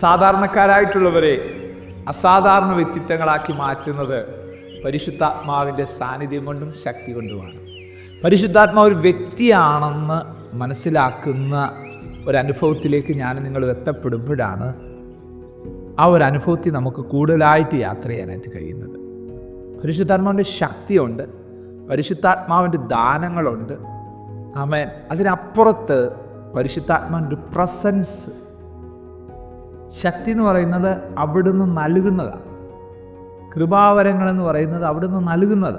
സാധാരണക്കാരായിട്ടുള്ളവരെ അസാധാരണ വ്യക്തിത്വങ്ങളാക്കി മാറ്റുന്നത് പരിശുദ്ധാത്മാവിന്റെ സാന്നിധ്യം കൊണ്ടും ശക്തി കൊണ്ടുമാണ്. പരിശുദ്ധാത്മാവ് ഒരു വ്യക്തിയാണെന്ന് മനസ്സിലാക്കുന്ന ഒരനുഭവത്തിലേക്ക് ഞാൻ നിങ്ങൾ എത്തപ്പെടുമ്പോഴാണ് ആ ഒരു അനുഭവത്തിൽ നമുക്ക് കൂടുതലായിട്ട് യാത്ര ചെയ്യാനായിട്ട് കഴിയുന്നത്. പരിശുദ്ധാത്മാവിന്റെ ശക്തിയുണ്ട് പരിശുദ്ധാത്മാവിന്റെ ദാനങ്ങളുണ്ട്. ആമേൻ. അതിനപ്പുറത്ത് പരിശുദ്ധാത്മാവിന്റെ പ്രസൻസ് ശക്തി എന്ന് പറയുന്നത് അവിടുന്ന് നൽകുന്നതാണ് കൃപാവരങ്ങൾ എന്ന് പറയുന്നത് അവിടുന്ന് നൽകുന്നത്.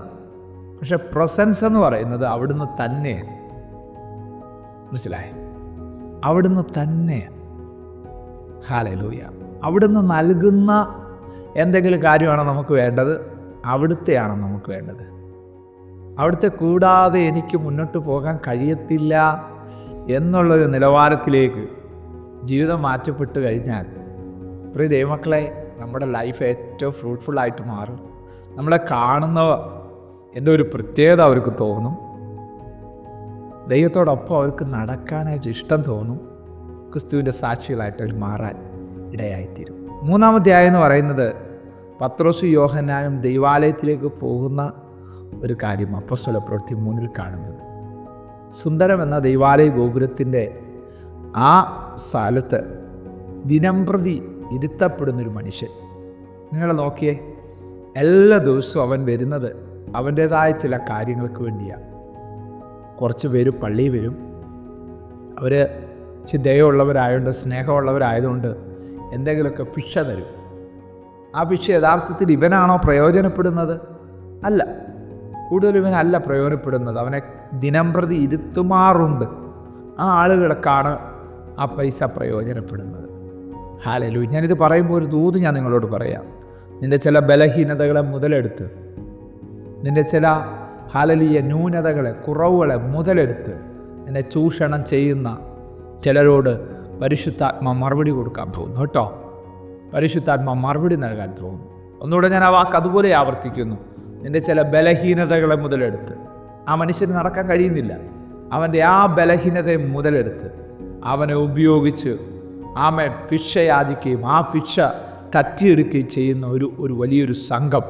പക്ഷെ പ്രസൻസ് എന്ന് പറയുന്നത് അവിടുന്ന് തന്നെ. മനസ്സിലായി? അവിടുന്ന് തന്നെ. ഹാലലൂയ അവിടുന്ന് നൽകുന്ന എന്തെങ്കിലും കാര്യമാണ് നമുക്ക് വേണ്ടത്? അവിടുത്തെയാണ് നമുക്ക് വേണ്ടത്. അവിടുത്തെ കൂടാതെ എനിക്ക് മുന്നോട്ട് പോകാൻ കഴിയത്തില്ല എന്നുള്ളൊരു നിലവാരത്തിലേക്ക് ജീവിതം മാറ്റപ്പെട്ട് കഴിഞ്ഞാൽ പ്രിയ ദൈവമക്കളെ നമ്മുടെ ലൈഫ് ഏറ്റവും ഫ്രൂട്ട്ഫുള്ളായിട്ട് മാറും. നമ്മളെ കാണുന്നവ എന്തോ ഒരു പ്രത്യേകത അവർക്ക് തോന്നും. ദൈവത്തോടൊപ്പം അവർക്ക് നടക്കാനായിട്ട് ഇഷ്ടം തോന്നും. ക്രിസ്തുവിന്റെ സാക്ഷികളായിട്ട് അവർ മാറാൻ ഇടയായിത്തീരും. മൂന്നാമധ്യായം എന്ന് പറയുന്നത് പത്രോസ് യോഹനാനും ദൈവാലയത്തിലേക്ക് പോകുന്ന ഒരു കാര്യം അപ്പസ്വല പ്രവൃത്തി മൂന്നിൽ കാണുന്നത്. സുന്ദരം എന്ന ദൈവാലയ ഗോപുരത്തിന്റെ ആ സ്ഥലത്ത് ദിനംപ്രതി ഇരുത്തപ്പെടുന്നൊരു മനുഷ്യൻ. നിങ്ങൾ നോക്കിയേ എല്ലാ ദിവസവും അവൻ വരുന്നത് അവന്റേതായ ചില കാര്യങ്ങൾക്ക് വേണ്ടിയാണ് കുറച്ച് പേര് പള്ളിയിൽ വരും. അവർ ചിന്തയുള്ളവരായതുകൊണ്ട് സ്നേഹമുള്ളവരായതുകൊണ്ട് എന്തെങ്കിലുമൊക്കെ ഭിക്ഷ തരും. ആ ഭിക്ഷ യഥാർത്ഥത്തിൽ ഇവനാണോ പ്രയോജനപ്പെടുന്നത്? അല്ല. കൂടുതൽ ഇവനല്ല പ്രയോജനപ്പെടുന്നത്. അവനെ ദിനം പ്രതി ഇരുത്തുമാറുണ്ട്. ആ ആളുകൾക്കാണ് ആ പൈസ പ്രയോജനപ്പെടുന്നത്. ഹാലലു ഞാനിത് പറയുമ്പോൾ ഒരു ദൂത് ഞാൻ നിങ്ങളോട് പറയാം. നിന്റെ ചില ബലഹീനതകളെ മുതലെടുത്ത് നിന്റെ ചില ഹാലലിയ ന്യൂനതകളെ കുറവുകളെ മുതലെടുത്ത് എന്നെ ചൂഷണം ചെയ്യുന്ന ചിലരോട് പരിശുദ്ധാത്മ മറുപടി കൊടുക്കാൻ പോകുന്നു കേട്ടോ. പരിശുദ്ധാത്മ മറുപടി നൽകാൻ തോന്നുന്നു ഒന്നുകൂടെ ഞാൻ ആ വാക്ക് അതുപോലെ ആവർത്തിക്കുന്നു. നിന്റെ ചില ബലഹീനതകളെ മുതലെടുത്ത്. ആ മനുഷ്യന് നടക്കാൻ കഴിയുന്നില്ല. അവന്റെ ആ ബലഹീനതയെ മുതലെടുത്ത് അവനെ ഉപയോഗിച്ച് ആമെ ഫിഷ യാചിക്കുകയും ആ ഫിഷ തട്ടിയെടുക്കുകയും ചെയ്യുന്ന ഒരു ഒരു വലിയൊരു സംഘം.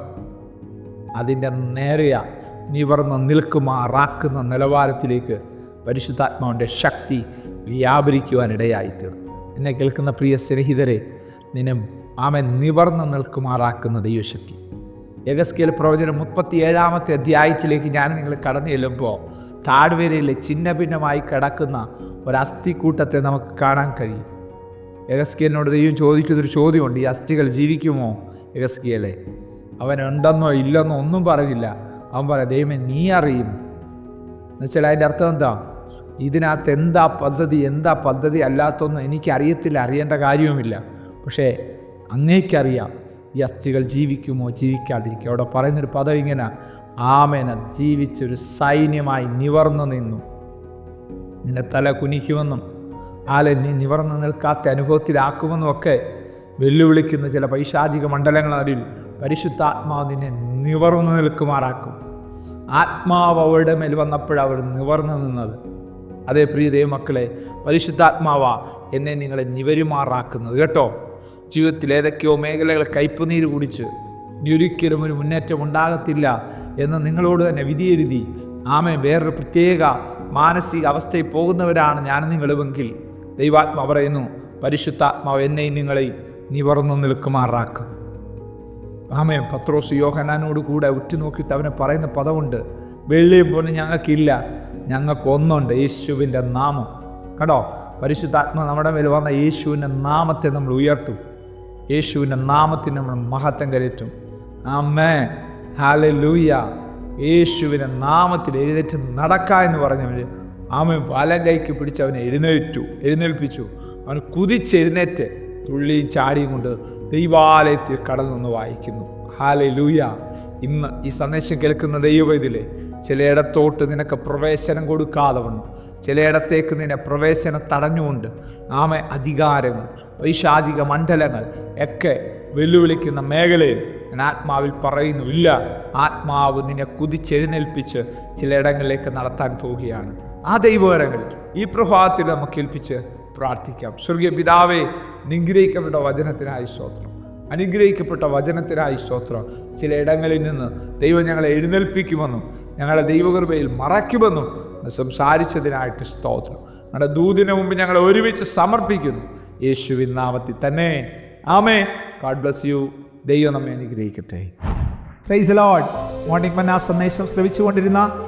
അതിന്റെ നേരെയ നിവർന്ന് നിൽക്കുമാറാക്കുന്ന നിലവാരത്തിലേക്ക് പരിശുദ്ധാത്മാവിന്റെ ശക്തി വ്യാപരിക്കുവാനിടയായിത്തീർന്നു. എന്നെ കേൾക്കുന്ന പ്രിയ സ്നേഹിതരെ നിന്നെ ആമെ നിവർന്ന് നിൽക്കുമാറാക്കുന്ന ദൈവശക്തി. യഗസ്കേൽ പ്രവചനം മുപ്പത്തി ഏഴാമത്തെ അധ്യായത്തിലേക്ക് ഞാൻ നിങ്ങൾ കടന്നു ചെല്ലുമ്പോൾ താഴ്വരയിലെ ചിന്ന ഭിന്നമായി കിടക്കുന്ന ഒരു അസ്ഥിക്കൂട്ടത്തെ നമുക്ക് കാണാൻ കഴിയും. യഗസ്കേലിനോട് ദൈവം ചോദിക്കുന്നൊരു ചോദ്യമുണ്ട് ഈ അസ്ഥികൾ ജീവിക്കുമോ? യഗസ്കിയലെ അവൻ ഉണ്ടെന്നോ ഇല്ലെന്നോ ഒന്നും പറഞ്ഞില്ല അവൻ പറയാം ദൈവമേ നീ അറിയും. എന്നുവെച്ചാൽ അതിന്റെ അർത്ഥം എന്താ? ഇതിനകത്ത് എന്താ പദ്ധതി എന്താ പദ്ധതി അല്ലാത്തൊന്നും എനിക്കറിയത്തില്ല അറിയേണ്ട കാര്യവുമില്ല. പക്ഷേ അങ്ങേക്കറിയാം ഈ അസ്ഥികൾ ജീവിക്കുമോ? ജീവിക്കാതിരിക്കുക. അവിടെ പറയുന്നൊരു പദം ഇങ്ങനെ ആമേന ജീവിച്ചൊരു സൈന്യമായി നിവർന്നു നിന്നു. നിന്റെ തല കുനിക്കുമെന്നും ആലെ നിവർന്ന് നിൽക്കാത്ത അനുഭവത്തിലാക്കുമെന്നൊക്കെ വെല്ലുവിളിക്കുന്ന ചില പൈശാചിക മണ്ഡലങ്ങളിൽ പരിശുദ്ധാത്മാവ് നിന്നെ നിവർന്നു നിൽക്കുമാറാക്കും. ആത്മാവ് അവരുടെ മേൽ വന്നപ്പോഴവർ നിവർന്നു നിന്നത്. അതേ പ്രിയ ദൈവമക്കളെ പരിശുദ്ധാത്മാവ എന്നെ നിങ്ങളെ നിവരുമാറാക്കുന്നത്. കേട്ടോ? ജീവിതത്തിൽ ഏതൊക്കെയോ മേഖലകൾ കയ്പുനീര് കുടിച്ച് ഒരിക്കലും ഒരു മുന്നേറ്റം ഉണ്ടാകത്തില്ല എന്ന് നിങ്ങളോട് തന്നെ വിധിയെഴുതി. ആമേ വേറൊരു പ്രത്യേക മാനസിക അവസ്ഥയിൽ പോകുന്നവരാണ് ഞാൻ നിങ്ങളുമെങ്കിൽ. ദൈവാത്മാ പറയുന്നു പരിശുദ്ധാത്മാവ് എന്നെയും നിങ്ങളെ നിവർന്നു നിൽക്കുമാറാക്കും. ആമേ പത്രോസ് യോഹനാനോട് കൂടെ ഉറ്റുനോക്കിയിട്ട് അവനെ പറയുന്ന പദമുണ്ട് വെള്ളിയും പോലും ഞങ്ങൾക്കില്ല ഞങ്ങൾക്ക് ഒന്നുണ്ട് യേശുവിന്റെ നാമം. കേട്ടോ പരിശുദ്ധാത്മ നമ്മുടെ മേൽ വന്ന യേശുവിന്റെ നാമത്തെ നമ്മൾ ഉയർത്തും. യേശുവിന്റെ നാമത്തിന് നമ്മൾ മഹത്വം കരയറ്റും ആമേ ഹാല ലൂയ യേശുവിന്റെ നാമത്തിൽ എഴുന്നേറ്റ് നടക്ക എന്ന് പറഞ്ഞവർ ആമ വലം കൈക്ക് പിടിച്ച് അവനെ എഴുന്നേറ്റു. എഴുന്നേൽപ്പിച്ചു. അവൻ കുതിച്ചെഴുന്നേറ്റ് തുള്ളിയും ചാടിയും കൊണ്ട് ദൈവാലയത്തിൽ കടന്നു വായിക്കുന്നു. ഹാലെ ലൂയ ഇന്ന് ഈ സന്ദേശം കേൾക്കുന്ന ദൈവവേദിലെ ചിലയിടത്തോട്ട് നിനക്ക് പ്രവേശനം കൊടുക്കാതെ വന്നു ചിലയിടത്തേക്ക് നിന്നെ പ്രവേശനം തടഞ്ഞുകൊണ്ട് ആമ അധികാരങ്ങൾ വൈശാചിക മണ്ഡലങ്ങൾ ഒക്കെ വെല്ലുവിളിക്കുന്ന മേഖലയിൽ ഞാൻ ആത്മാവിൽ പറയുന്നു ഇല്ല ആത്മാവ് നിന്നെ കുതിച്ചെഴുന്നേൽപ്പിച്ച് ചിലയിടങ്ങളിലേക്ക് നടത്താൻ പോവുകയാണ് ആ ദൈവകരങ്ങൾ ഈ പ്രഭാതത്തിൽ നമുക്ക് ഏൽപ്പിച്ച് പ്രാർത്ഥിക്കാം. സ്വർഗീയ പിതാവെ നിഗ്രഹിക്കപ്പെട്ട വചനത്തിനായി സ്തോത്രം. അനുഗ്രഹിക്കപ്പെട്ട വചനത്തിനായി സ്തോത്രം. ചില ഇടങ്ങളിൽ നിന്ന് ദൈവം ഞങ്ങളെ എഴുന്നേൽപ്പിക്കുമെന്നും ഞങ്ങളെ ദൈവകൃപയിൽ മറയ്ക്കുമെന്നും സംസാരിച്ചതിനായിട്ട് സ്തോത്രം. ഞങ്ങളുടെ ദൂതിന് മുമ്പ് ഞങ്ങൾ ഒരുമിച്ച് സമർപ്പിക്കുന്നു. യേശുവിൻ നാമത്തിൽ തന്നെ. ആമേ ഗാഡ് ബ്ലസ് യു ദൈവം നമ്മെ അനുഗ്രഹിക്കട്ടെ. പ്രൈസ് ലോഡ് മോർണിംഗ് മന്ന സന്ദേശം ശ്രവിച്ചുകൊണ്ടിരുന്ന